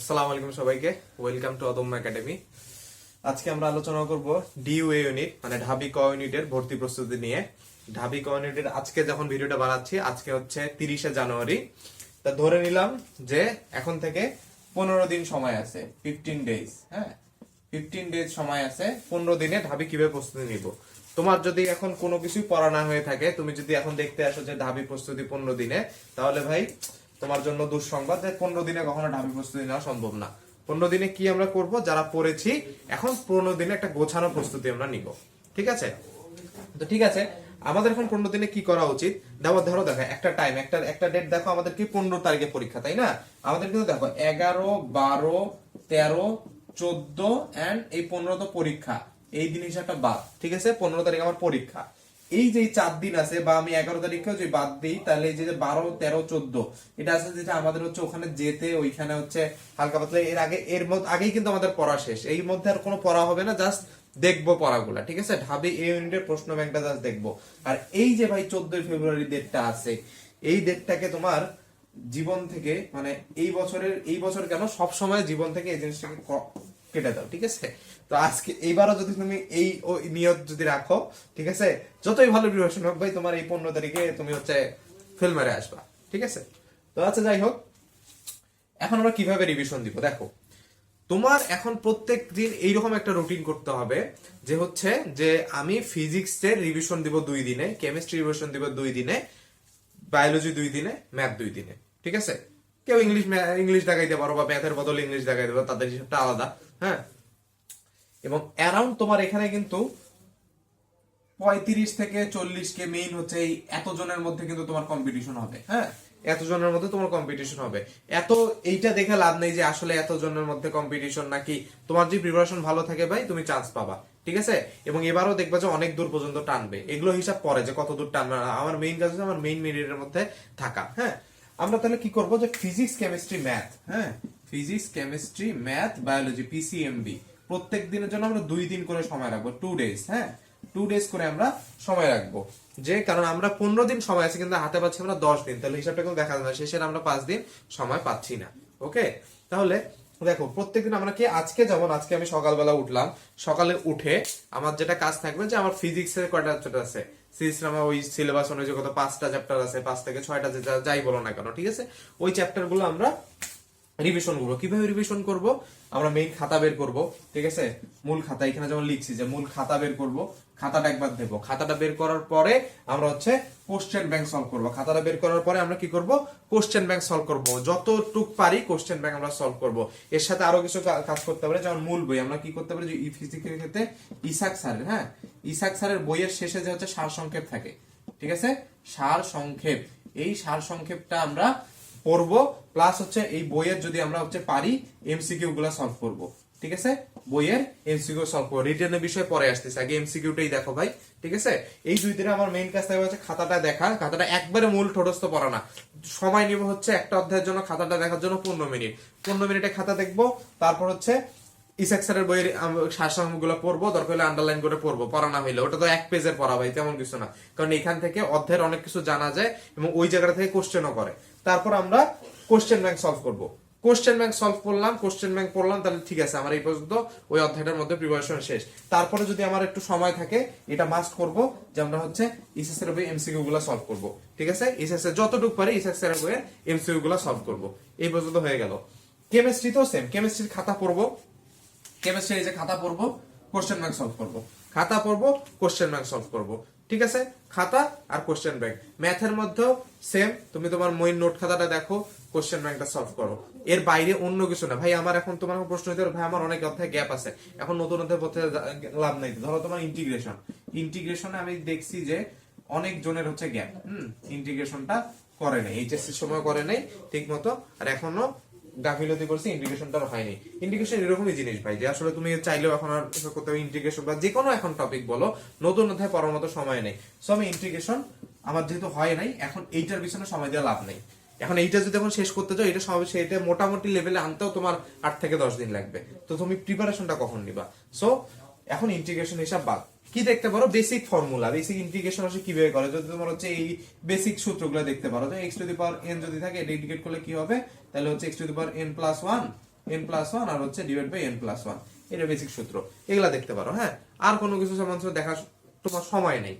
আসসালামু আলাইকুম সবাইকে। ওয়েলকাম টু অদম্য একাডেমি আজকে আমরা আলোচনা করব ডিইউএ ইউনিট মানে ঢাবি ক ইউনিটের ভর্তি প্রস্তুতি নিয়ে। ঢাবি ক ইউনিটের আজকে যখন ভিডিওটা বানাচ্ছি, আজকে হচ্ছে তিরিশে জানুয়ারি। তা ধরে নিলাম যে এখন থেকে পনেরো দিন সময় আছে ফিফটিন ডেজ হ্যাঁ? ফিফটিন ডেজ সময় আছে, পনেরো দিনে ঢাবি কীভাবে প্রস্তুতি নিব? তোমার যদি এখন কোনো কিছুই পড়া না হয়ে থাকে, তুমি যদি এখন দেখতে আসো যে ঢাবি প্রস্তুতি পনেরো দিনে, তাহলে ভাই তোমার জন্য দুঃসংবাদ যে পনেরো দিনে কখনো ঢাবি প্রস্তুতি নেওয়া সম্ভব না। পনেরো দিনে কি আমরা করব? যারা পড়েছি, এখন পনেরো দিনে একটা গোছানো প্রস্তুতি আমরা নিব। ঠিক আছে? তো ঠিক আছে, আমাদের এখন পনেরো দিনে কি করা উচিত? দেখো ধরো দেখো, একটা টাইম একটা একটা ডেট দেখো আমাদের কি পনেরো তারিখে পরীক্ষা, তাই না? আমাদের কিন্তু দেখো, এগারো, বারো, তেরো, চোদ্দ এন্ড এই পনেরো তো পরীক্ষা। এই দিন হিসাবটা বাদ, ঠিক আছে? পনেরো তারিখ আমার পরীক্ষা। এই যে চার দিন আছে, বা আমি এগারো তারিখেও যদি বাদ দিই, তাহলে এই যে বারো, তেরো, চোদ্দ, এটা আছে যেটা আমাদের হচ্ছে ওখানে যেতে, ওইখানে হচ্ছে হালকা পাতলা, এর আগে, এর মধ্যে, আগেই কিন্তু আমাদের পড়া শেষ। এই মধ্যে আর কোনো পড়া হবে না জাস্ট দেখব পড়াগুলা, ঠিক আছে? ঢাবি এই ইউনিটের প্রশ্ন ব্যাংকটা জাস্ট দেখব। আর এই যে ভাই চোদ্দই ফেব্রুয়ারি ডেটটা আছে, এই ডেটটাকে তোমার জীবন থেকে মানে এই বছরের, এই বছর কেন সব সময় জীবন থেকে এই জিনিসটাকে কেটে দাও, ঠিক আছে? তো আজকে এইবারও যদি তুমি এই নিয়ত যদি রাখো, ঠিক আছে? যতই ভালো প্রিপারেশন হোক ভাই, তোমার এই পনেরো তারিখে তুমি হচ্ছে ফেল মেরে আসবা, ঠিক আছে? তো আচ্ছা যাই হোক। এখন আমরা কীভাবে রিভিশন দিব? দেখো, তোমার এখন প্রত্যেক দিন এইরকম একটা রুটিন করতে হবে যে হচ্ছে যে আমি ফিজিক্সের রিভিশন দিব দুই দিনে কেমিস্ট্রি রিভিশন দিব দুই দিনে বায়োলজি দুই দিনে ম্যাথ দুই দিনে, ঠিক আছে? কেউ ইংলিশ ইংলিশ দেখাইতে পারো বা ম্যাথের বদলে ইংলিশ দেখাইতে পারো, তাদের হিসাবটা আলাদা। হ্যাঁ? এবং অ্যারাউন্ড তোমার এখানে কিন্তু পঁয়ত্রিশ থেকে চল্লিশ কে মেইন হচ্ছে এই এতজনের মধ্যে কিন্তু তোমার কম্পিটিশন হবে হ্যাঁ? এতজনের মধ্যে তোমার কম্পিটিশন হবে। এত এইটা দেখে লাভ নেই যে আসলে এতজনের মধ্যে কম্পিটিশন নাকি তোমার যে প্রিপারেশন ভালো থাকে ভাই, তুমি চান্স পাবা, ঠিক আছে? এবং এবারও দেখবা যে অনেক দূর পর্যন্ত টানবে। এগুলো হিসাব পরে যে কত দূর টানবে। আমার মেইন কাজ হচ্ছে আমার মেইন মেরিটের মধ্যে থাকা হ্যাঁ? আমরা তাহলে কি করব যে ফিজিক্স কেমিস্ট্রি ম্যাথ হ্যাঁ? Physics chemistry math biology PCMB প্রত্যেক দিনের জন্য আমরা দুই দিন করে সময় রাখব টু ডেজ হ্যাঁ? টু ডেজ করে আমরা সময় রাখব। যে কারণ আমরা পনেরো দিন সময় আছে, কিন্তু হাতে পাচ্ছি আমরা দশ দিন। তাহলে হিসাবটা কিন্তু দেখা না। শেষের আমরা পাঁচ দিন সময় পাচ্ছি না। ওকে তাহলে দেখো প্রত্যেকদিন আমরা কি আজকে যেমন আজকে আমি সকালবেলা উঠলাম, সকালে উঠে আমার যেটা কাজ থাকবে যে আমার ফিজিক্সের কয়টা চ্যাপ্টার আছে? ফিজিক্স আমার ওই সিলেবাস অনুযায়ী কত পাঁচটা চ্যাপ্টার আছে, পাঁচ থেকে ছয়টা যাই বলো না কেন, ঠিক আছে? ওই চ্যাপ্টারগুলো আমরা রিভিশন করব। কীভাবে রিভিশন করব? আমরা মেইন খাতা বের করব, ঠিক আছে? মূল খাতা, এখানে যেমন লিখছি যে মূল খাতা বের করব, খাতাটা একবার দেবো। খাতাটা বের করার পরে আমরা হচ্ছে কোশ্চেন ব্যাংক সলভ করব। খাতাটা বের করার পরে আমরা কি করব? কোশ্চেন ব্যাংক সলভ করব। যতটুক পারি কোশ্চেন ব্যাংক আমরা সলভ করব। এর সাথে আরও কিছু কাজ করতে পারি, যেমন মূল বই। আমরা কি করতে পারি? যে ফিজিক্সের ক্ষেত্রে ইসাক স্যারের হ্যাঁ? ইসাক স্যারের বইয়ের শেষে যে হচ্ছে সার সংক্ষেপ থাকে, ঠিক আছে? সার সংক্ষেপ এই সার সংক্ষেপটা আমরা পড়ব প্লাস হচ্ছে এই বইয়ের যদি আমরা হচ্ছে পারি এমসিকিউ গুলা সলভ করব। ঠিক আছে? বইয়ের এমসিকিউ সলভ করব। রিটেনের বিষয়ে পরে আসতেছে। আগে এমসিকিউটাই দেখো ভাই। ঠিক আছে? এই দুই দিনে আমার মেইন কাজ থাকবে হচ্ছে খাতাটা দেখা। খাতাটা একবারে মূল ঠোঁটস্থ পড়া না। সময় নিব হচ্ছে একটা অধ্যায়ের জন্য, খাতাটা দেখার জন্য পনেরো মিনিট। পনেরো মিনিটে খাতা দেখব। তারপর হচ্ছে ইসাক স্যারের বইয়েরগুলো পড়ব, দরকার হলে আন্ডারলাইন করে পড়ব, পড়া না হইলে। ওটা তো এক পেজের পড়া ভাই, তেমন কিছু না। কারণ এখান থেকে অধ্যায়ের অনেক কিছু জানা যায় এবং ওই জায়গা থেকে কোশ্চেনও করে। তারপর আমরা কোশ্চেন ব্যাংক সলভ করব। কোশ্চেন ব্যাংক সলভ করলাম কোশ্চেন ব্যাংক পড়লাম, তাহলে ঠিক আছে, আমার এই পর্যন্ত ওই অধ্যায়টার মধ্যে প্রিপারেশন শেষ। তারপরে যদি আমার একটু সময় থাকে, এটা মাস্ট করব, যে আমরা হচ্ছে ইসএস এর বই এমসিকিউ গুলো সলভ করব। ঠিক আছে? ইসএস এর যতটুকু পারি ইসএস এর বইয়ের এমসিকিউ গুলো সলভ করব। এই পর্যন্ত হয়ে গেল। কেমিস্ট্রি তো সেম কেমিস্ট্রির খাতা পড়ব। কেমিস্ট্রি যে খাতা পড়ব কোশ্চেন ব্যাংক সলভ করব। খাতা পড়ব কোশ্চেন ব্যাংক সলভ করব। ঠিক আছে? খাতা আর কোশ্চেন ব্যাংক ম্যাথের মধ্যেও সেম তুমি তোমার মইন নোট খাতাটা দেখো কোশ্চেন ব্যাংকটা সলভ করো। এর বাইরে অন্য কিছু না। ভাই, আমার এখন তোমার প্রশ্ন হতে ভাই, আমার অনেক অধ্যায় গ্যাপ আছে। এখন নতুন অধ্যায় পথে লাভ নাই। ধরো তোমার ইন্টিগ্রেশন ইন্টিগ্রেশনে আমি দেখছি যে অনেক জনের হচ্ছে গ্যাপ হুম? ইন্টিগ্রেশনটা করে নাই এইচএসসির সময় করে নাই ঠিক মতো আর এখনও গাফিলতি করছে ইন্টিগ্রেশনটা হয়নি। ইন্টিগ্রেশন এরকমই জিনিস ভাই, যে আসলে তুমি চাইলেও এখন আর করতে ইন্টিগ্রেশন বা যে কোনো এখন টপিক বলো, নতুন অধ্যায় পড়ার মতো সময় নেই। সো আমি ইন্টিগ্রেশন আমার যেহেতু হয় নাই, এখন এইটার পিছনে সময় দেওয়া লাভ নেই। এখন এইটা যদি এখন শেষ করতে চাও, এটা সেটা মোটামুটি লেভেলে আনতেও তোমার আট থেকে দশ দিন লাগবে। তো তুমি প্রিপারেশনটা কখন নিবা? সো এখন ইন্টিগ্রেশন হিসাব বাদ। কি দেখতে পারো? বেসিক ফর্মুলা বেসিক ইন্টিগ্রেশন আসলে কীভাবে করে? যদি তোমার হচ্ছে এই বেসিক সূত্রগুলো দেখতে পারো যে x to the power n যদি থাকে, এটা ইন্ডিকেট করলে কি হবে? তাহলে হচ্ছে x to the power n plus one n plus one আর হচ্ছে divide by n plus one এটা বেসিক সূত্র। এগুলা দেখতে পারো হ্যাঁ? আর কোনো কিছু সম্বন্ধে দেখা তোমার সময় নেই।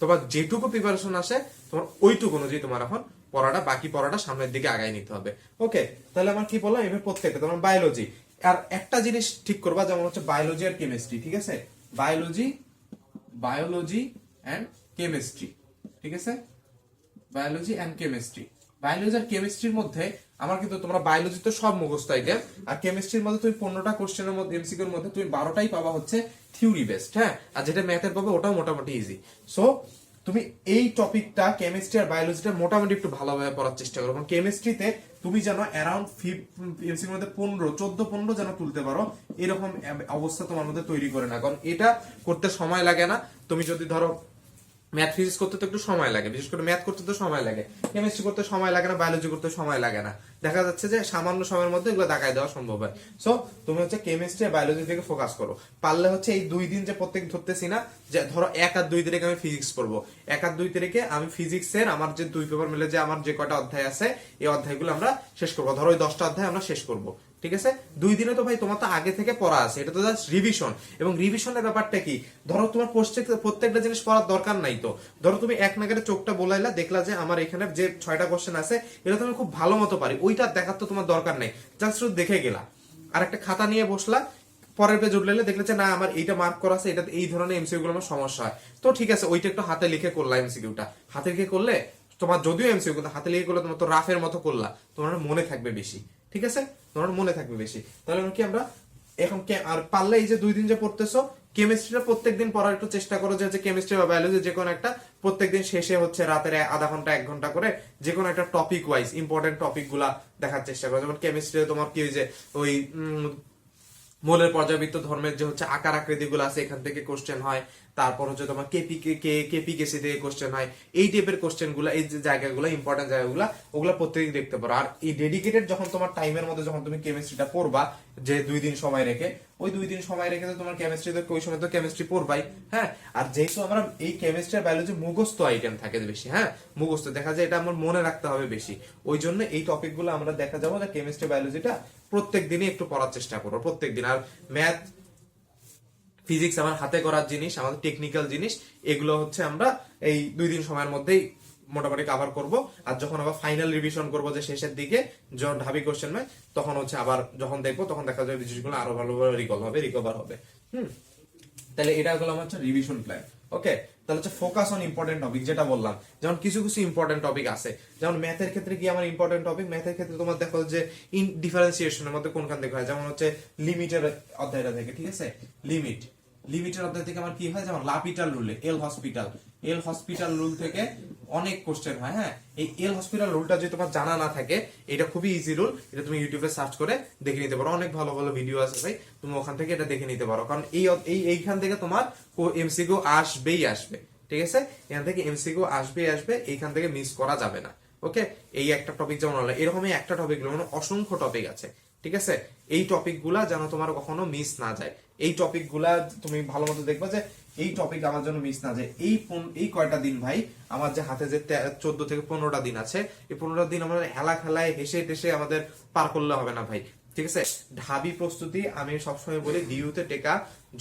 তোমার যেটুকু প্রিপারেশন আসে, তোমার ওইটুকু অনুযায়ী তোমার এখন পড়াটা, বাকি পড়াটা সামনের দিকে আগায় নিতে হবে। ওকে? তাহলে আমার কি বললাম? এবার প্রত্যেকটা, তোমার বায়োলজি আর একটা জিনিস ঠিক করবা, যেমন হচ্ছে বায়োলজি আর কেমিস্ট্রি ঠিক আছে? বায়োলজি বায়োলজি অ্যান্ড কেমিস্ট্রি ঠিক আছে? বায়োলজি অ্যান্ড কেমিস্ট্রি বায়োলজি আর কেমিস্ট্রির মধ্যে আমার কিন্তু তোমরা বায়োলজি তো সব মুখস্থ আইডিয়া আর কেমিস্ট্রির মধ্যে তুমি পনেরোটা কোশ্চেনের মধ্যে এমসিকিউর মধ্যে তুমি বারোটাই পাবা হচ্ছে থিওরি বেসড হ্যাঁ? আর যেটা ম্যাথের পাবে ওটাও মোটামুটি ইজি সো তুমি এই টপিকটা কেমিস্ট্রি আর বায়োলজিটা মোটামুটি একটু ভালোভাবে পড়ার চেষ্টা করো। কারণ কেমিস্ট্রিতে তুমি যেন অ্যারাউন্ড এমসির মধ্যে পনেরো, চোদ্দ, পনেরো যেন তুলতে পারো, এরকম অবস্থা তোমার মধ্যে তৈরি করে না। কারণ এটা করতে সময় লাগে না। তুমি যদি ধরো ম্যাথ ফিজিক্স করতে তো একটু সময় লাগে। বিশেষ করে ম্যাথ করতে তো সময় লাগে। কেমিস্ট্রি করতে সময় লাগে না বায়োলজি করতে সময় লাগে না। দেখা যাচ্ছে যে সামান্য সময়ের মধ্যে এগুলো দেখায় দেওয়া সম্ভব হয়। সো তুমি হচ্ছে কেমিস্ট্রি বায়োলজি থেকে ফোকাস করো। পারলে হচ্ছে এই দুই দিন যে প্রত্যেক ধরতেছি না, যে ধরো এক আর দুই তারিখে আমি ফিজিক্স পড়ব। এক আর দুই তারিখে আমি ফিজিক্সের আমার যে দুই পেপার মিলে যে আমার যে কটা অধ্যায় আছে, এই অধ্যায়গুলো আমরা শেষ করব। ধরো ওই দশটা অধ্যায় আমরা শেষ করব। ঠিক আছে? দুই দিনে তো ভাই তোমার তো আগে থেকে পড়া আছে, এটা তো জাস্ট রিভিশন এবং রিভিশনের ব্যাপারটা কি? ধরো তোমার প্রত্যেক, প্রত্যেকটা জিনিস পড়ার দরকার নাই তো। ধরো তুমি এক নাগারে চোখটা বলাইলা, দেখলা যে আমার এখানে যে ছয়টা কোশ্চেন আছে, এটা তুমি খুব ভালো মতো পারি। ওইটা দেখার তো তোমার দরকার নেই। জাস্ট শুধু দেখে গেলা। আর একটা খাতা নিয়ে বসলা, পরের পেজ উঠলে দেখলে যে না, আমার এইটা মার্ক করা আছে এটা এই ধরনের এমসিকিউ গুলো আমার সমস্যা হয়। তো ঠিক আছে, ওইটা একটু হাতে লিখে করলা এমসিকিউটা হাতে লিখে করলে তোমার যদিও এমসিকিউ কিন্তু হাতে লিখে করলে তোমার তো রাফের মতো করলা, তোমার মনে থাকবে বেশি। ঠিক আছে? তোমার মনে থাকবে বেশি। তাহলে কি আমরা এখন আর পারলে এই যে দুই দিন যে পড়তেছো কেমিস্ট্রিটা প্রত্যেকদিন পড়ার একটু চেষ্টা করো যে কেমিস্ট্রি বা বায়োলজি যে কোনো একটা প্রত্যেকদিন শেষে হচ্ছে রাতের আধা ঘণ্টা, এক ঘণ্টা করে যে কোনো একটা টপিক ওয়াইজ ইম্পর্টেন্ট টপিকগুলা দেখার চেষ্টা করো। যেমন কেমিস্ট্রি তোমার কি ওই যে ওই মূলের পর্যাবৃত্ত ধর্মের যে হচ্ছে আকার আকৃতি গুলো আছে, এখান থেকে কোশ্চেন হয়। তারপর হচ্ছে তোমার কেপি কে কেপি কেসি থেকে কোশ্চেন হয়। এই টাইপের কোশ্চেনগুলো, এই যে জায়গাগুলো ইম্পর্টেন্ট জায়গাগুলো, ওগুলো প্রত্যেকদিন দেখতে পারো। আর এই ডেডিকেটেড যখন তোমার টাইমের মধ্যে যখন তুমি কেমিস্ট্রিটা পড়বা যে দুই দিন সময় রেখে ওই দুই দিন সময় রেখে তো তোমার কেমিস্ট্রি তো ওই সময় তো কেমিস্ট্রি পড়বাই হ্যাঁ? আর যেহেতু আমরা এই কেমিস্ট্রি আর বায়োলজি মুখস্থ আইটেম থাকে বেশি হ্যাঁ? মুখস্থ, দেখা যায় এটা আমার মনে রাখতে হবে বেশি। ওই জন্য এই টপিকগুলো আমরা দেখা যাব, যে কেমিস্ট্রি বায়োলজিটা প্রত্যেক দিনই একটু পড়ার চেষ্টা করব, প্রত্যেক দিন। আর ম্যাথ ফিজিক্স আমার হাতে করার জিনিস, আমাদের টেকনিক্যাল জিনিস, এগুলো হচ্ছে আমরা এই দুই দিন সময়ের মধ্যেই মোটামুটি কভার করব। আর যখন আবার ফাইনাল রিভিশন করব যে শেষের দিকে, যখন ঢাবি কোশ্চেন হয় তখন হচ্ছে আবার যখন দেখব, তখন দেখা যাবে জিনিসগুলো আরও ভালোভাবে রিকল হবে রিকভার হবে। হুম? তাহলে এটা হলো হচ্ছে রিভিশন প্ল্যান ওকে তাহলে হচ্ছে ফোকাস অন ইম্পর্টেন্ট টপিক যেটা বললাম। যেমন কিছু কিছু ইম্পর্টেন্ট টপিক আছে। যেমন ম্যাথের ক্ষেত্রে কি আমার ইম্পর্টেন্ট টপিক ম্যাথের ক্ষেত্রে তোমার দেখো যে ইন ডিফারেন্সিয়েশনের মধ্যে কোনখান থেকে হয়? যেমন হচ্ছে লিমিটের অধ্যায়টা থেকে ঠিক আছে? লিমিট লিমিটের অধ্যায় থেকে আমার কি হয়, যেমন লাপিটাল রুলে L hospital L hospital rule থেকে অনেক কোশ্চেন হয় হ্যাঁ? এই এল হসপিটাল রুলটা যদি তোমার জানা না থাকে, এটা খুবই ইজি রুল এটা তুমি ইউটিউবে সার্চ করে দেখে নিতে পারো। অনেক ভালো ভালো ভিডিও আছে ভাই, তুমি ওখান থেকে এটা দেখে নিতে পারো। কারণ এই এই এইখান থেকে তোমার এমসিকিউ আসবেই আসবে, ঠিক আছে? এখান থেকে এমসিকিউ আসবেই আসবে, এইখান থেকে মিস করা যাবে না ওকে এই একটা টপিক যেমন এরকমই একটা টপিক মানে অসংখ্য টপিক আছে। ঠিক আছে? এই টপিকগুলা যেন তোমার কখনো মিস না যায়। এই টপিকগুলা তুমি ভালো মতো দেখবা যে, এই টপিক আমার জন্য মিস না যায়। এই এই কয়টা দিন ভাই, আমার যে হাতে যে চোদ্দ থেকে পনেরোটা দিন আছে, এই পনেরোটা দিন আমাদের হেলা খেলায় হেসে টেসে আমাদের পার করলে হবে না ভাই। ঠিক আছে? ঢাবি প্রস্তুতি আমি সবসময় বলি ডিউতে টেকা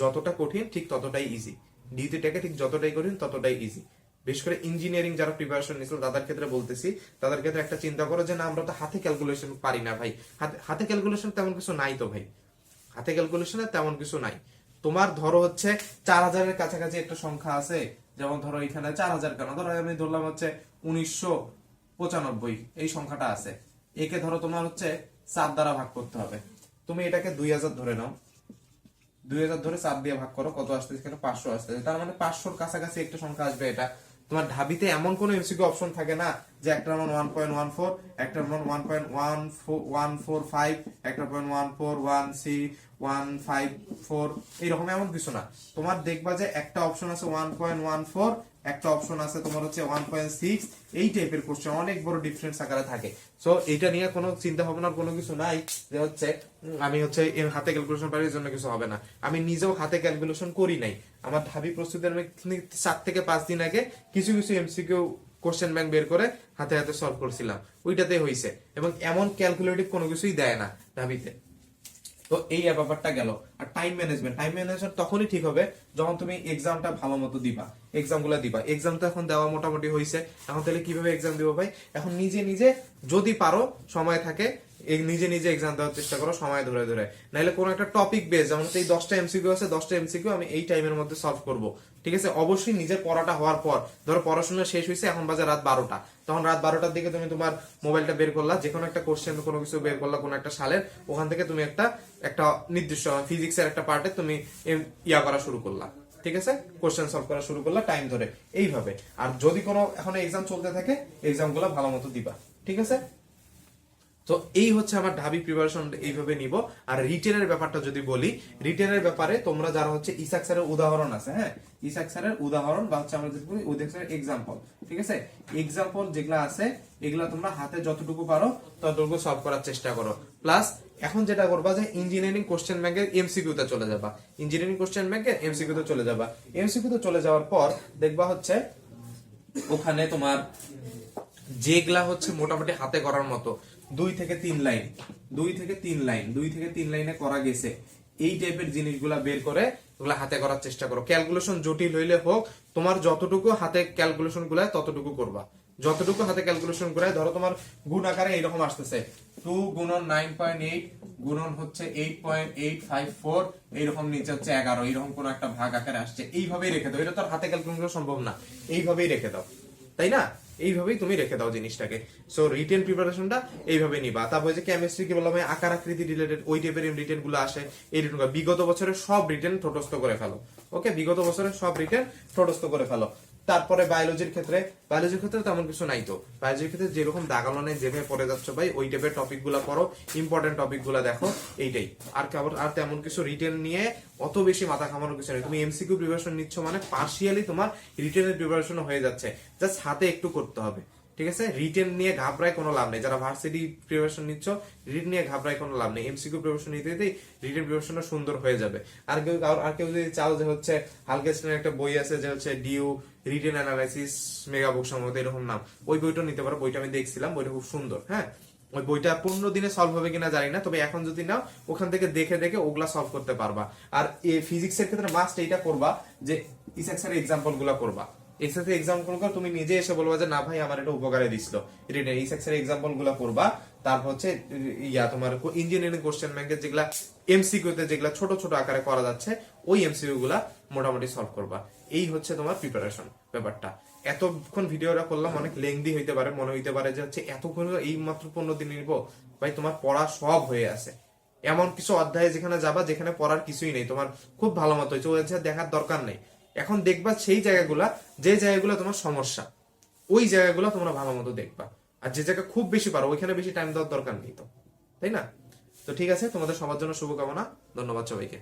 যতটা কঠিন, ঠিক ততটাই ইজি ডিউতে টেকা ঠিক যতটাই কঠিন, ততটাই ইজি বিশেষ করে ইঞ্জিনিয়ারিং যারা প্রিপারেশন নিছিল তাদের ক্ষেত্রে বলতেছি, তাদের ক্ষেত্রে একটা চিন্তা করো যে, না, আমরা তো হাতে ক্যালকুলেশন পারি না ভাই। হাতে ক্যালকুলেশন তেমন কিছু নাই তো ভাই। হাতে ক্যালকুলেশনে তেমন কিছু নাই। তোমার ধরো হচ্ছে চার হাজারের কাছাকাছি একটা সংখ্যা আছে, যেমন ধরো এখানে চার হাজার কেন? ধরো আমি ধরলাম হচ্ছে উনিশশো পঁচানব্বই, এই সংখ্যাটা আছে। একে ধরো তোমার হচ্ছে চার দ্বারা ভাগ করতে হবে। তুমি এটাকে দুই হাজার ধরে নাও। দুই হাজার ধরে চার দিয়ে ভাগ করো, কত আসতেছে পাঁচশো আসতেছে। তার মানে পাঁচশোর কাছাকাছি একটা সংখ্যা আসবে এটা। তোমার ঢাবিতে এমন কোনো এমসিকিউ অপশন থাকে না যে একটা মান ওয়ান পয়েন্ট ওয়ান ফোর একটা মান one point one one four five একটা point one four one C one five four এইরকম এমন কিছু না। তোমার দেখবা যে একটা অপশন আছে ওয়ান পয়েন্ট ওয়ান ফোর একটা অপশন আছে তোমার হচ্ছে ওয়ান পয়েন্ট সিক্স এই টাইপের কোশ্চেন অনেক বড় ডিফারেন্স আকারে থাকে। সো এটা নিয়ে কোনো চিন্তা ভাবনার কোনো কিছু নাই যে হচ্ছে আমি হচ্ছে হাতে ক্যালকুলেশন পারি জন্য কিছু হবে না। আমি নিজেও হাতে ক্যালকুলেশন করি নাই। আমার ঢাবি প্রস্তুতির আমি চার থেকে পাঁচ দিন আগে কিছু কিছু এমসিকিউ কোশ্চেন ব্যাংক বের করে হাতে হাতে সলভ করছিলাম। ওইটাতে হইছে। এবং এমন ক্যালকুলেটিভ কোনো কিছুই দেয় না ঢাবিতে তো এই ব্যাপারটা গেল। আর টাইম ম্যানেজমেন্ট টাইম ম্যানেজমেন্ট তখনই ঠিক হবে যখন তুমি এক্সামটা ভালো মতো দিবা। এক্সামগুলা দিবা। এক্সাম তো এখন দেওয়া মোটামুটি হয়েছে এখন তাহলে কীভাবে এক্সাম দিব ভাই? এখন নিজে নিজে যদি পারো, সময় থাকে নিজে নিজে এক্সাম দেওয়ার চেষ্টা করো, সময় ধরে ধরে। নাহলে কোনো একটা টপিক বেস যেমন এই দশটা এমসিকিউ আছে, দশটা এমসিকিউ আমি এই টাইমের মধ্যে সলভ করব। ঠিক আছে? অবশ্যই নিজের পড়াটা হওয়ার পর, ধরো পড়াশোনা শেষ হয়েছে, এখন বাজে রাত বারোটা। তখন রাত বারোটার দিকে তুমি তোমার মোবাইলটা বের করলা, যে কোনো একটা কোশ্চেন কোনো কিছু বের করলা, কোনো একটা সালের, ওখান থেকে তুমি একটা একটা নির্দিষ্ট ফিজিক্সের একটা পার্টে তুমি ইয়া করা শুরু করলা। ঠিক আছে? কোশ্চেন সলভ করা শুরু করলা টাইম ধরে। এইভাবে। আর যদি কোনো, এখন এক্সাম চলতে থাকে এক্সামগুলো ভালো মতো দিবা। ঠিক আছে? তো এই হচ্ছে আমার ঢাবি প্রিপারেশন এইভাবে নিব। আর রিটেনের ব্যাপারটা যদি বলি রিটেনের ব্যাপারে তোমরা যারা হচ্ছে ইসাক স্যারের উদাহরণ আছে হ্যাঁ? ইসাক স্যারের উদাহরণ বা হচ্ছে আমরা উদেক স্যারের এক্সাম্পল ঠিক আছে? এক্সাম্পল যেগুলো আছে, এগুলা তোমরা হাতে যতটুকু পারো, ততটুকু সলভ করার চেষ্টা করো। প্লাস এখন যেটা করবা যে ইঞ্জিনিয়ারিং কোশ্চেন ব্যাংকের এমসিকিউ তে চলে যাবা। ইঞ্জিনিয়ারিং কোশ্চেন ব্যাংকের এমসিকিউ তে চলে যাবা। এমসিকিউ তে চলে যাওয়ার পর দেখবা হচ্ছে, ওখানে তোমার যেগুলা হচ্ছে মোটামুটি হাতে করার মতো। দুই থেকে তিন লাইন। দুই থেকে তিন লাইন। দুই থেকে তিন লাইনে করা গেছে। এই টাইপের জিনিসগুলা বের করে ওগুলা হাতে করার চেষ্টা করো। ক্যালকুলেশন জটিল হইলে হোক, তোমার যতটুকু হাতে ক্যালকুলেশনগুলা ততটুকু করবা। যতটুকু হাতে ক্যালকুলেশন করে ধরো তোমার গুণ আকারে এইরকম আসতেছে। টু গুণন নাইন পয়েন্ট এইট, গুণন হচ্ছে eight point eight five four, এইরকম নিচে হচ্ছে এগারো, এইরকম কোন একটা ভাগ আকারে আসছে। এইভাবেই রেখে দাও। এটা তো হাতে ক্যালকুলেশন সম্ভব না। এইভাবেই রেখে দাও। তাই না? এইভাবেই তুমি রেখে দাও জিনিসটাকে। সো রিটেন প্রিপারেশনটা এইভাবে নিবা। তারপর যে কেমিস্ট্রি কি বললাম আকার আকৃতি রিলেটেড ওই টাইপের রিটেনগুলো আসে, এই রিটেন বিগত বছরের সব রিটেন ঠোটস্থ করে ফেলো। ওকে বিগত বছরের সব রিটেন ঠোটস্থ করে ফেলো। তারপরে বায়োলজির ক্ষেত্রে বায়োলজির ক্ষেত্রে তেমন কিছু নাই তো। বায়োলজির ক্ষেত্রে যেরকম দাগালনে যেভাবে পড়ে যাচ্ছ ভাই, ওই টাইপের টপিকগুলা করো ইম্পর্টেন্ট টপিকগুলা দেখো, এইটাই। আর কেবল, আর তেমন কিছু রিটেন নিয়ে অত বেশি মাথা খামানোর কিছু নেই। তুমি এমসিকিউ প্রিপারেশন নিচ্ছ মানে পার্সিয়ালি তোমার রিটেনের প্রিপারেশন হয়ে যাচ্ছে। জাস্ট হাতে একটু করতে হবে। ঠিক আছে? রিটেন নিয়ে ঘাবড়ায় কোনো লাভ নেই। যারা ভার্সিটি প্রিপারেশন নিচ্ছ রিট নিয়ে ঘাবড়ায় কোনো লাভ নেই। এমসিকিউ প্রিপারেশন নিতে, নিতেই রিটেন প্রিপারেশনটা সুন্দর হয়ে যাবে। আর কেউ, আর- কেউ যদি চাও যে হচ্ছে হালকেস্টের একটা বই আছে যে হচ্ছে ডিউ রিটেন অ্যানালাইসিস মেগা বুক সম্ভবত এরকম নাম। ওই বইটা নিতে পারো। বইটা আমি দেখছিলাম। বইটা খুব সুন্দর হ্যাঁ? ওই বইটা পনেরো দিনে সলভ হবে কিনা জানি না। তবে এখন যদি নাও, ওখান থেকে দেখে দেখে ওগুলা সলভ করতে পারবা। আর এই ফিজিক্সের ক্ষেত্রে মাস্ট এইটা করবা যে ইসেক্সের এক্সাম্পলগুলা করবা। এক্সাক্ট এক্সাম্পল করে তুমি নিজে এসে বলবা যে, না ভাই, আমার এটা উপকারে দিছিল। রিটেন ইসেক্সের এক্সাম্পলগুলা করবা তারপর হচ্ছে, ইয়া তোমার ইঞ্জিনিয়ারিং কোশ্চেন ব্যাংকের যেগুলা এমসিকিউ তে যেগুলা ছোট ছোট আকারে করা যাচ্ছে, ওই এমসিকিউ গুলা মোটামুটি সলভ করবা। এই হচ্ছে তোমার প্রিপারেশন ব্যাপারটা। এতক্ষণ ভিডিওটা করলাম, অনেক লেংদি হইতে পারে, মনে হইতে পারে যে হচ্ছে এতক্ষণ এই মাত্র পনেরো দিন নিব। ভাই, তোমার পড়া সব হয়ে আছে। এমন কিছু অধ্যায়ে যেখানে যাবা, যেখানে পড়ার কিছুই নেই। তোমার খুব ভালো মতো হয়েছে। দেখার দরকার নেই। এখন দেখবা সেই জায়গাগুলা, যে জায়গাগুলো তোমার সমস্যা, ওই জায়গাগুলো তোমরা ভালো মতো দেখবা। আর যে জায়গা খুব বেশি পারো, ওইখানে বেশি টাইম দেওয়ার দরকার নেই তো। তাই না? তো ঠিক আছে, তোমাদের সবার জন্য শুভকামনা, ধন্যবাদ সবাইকে।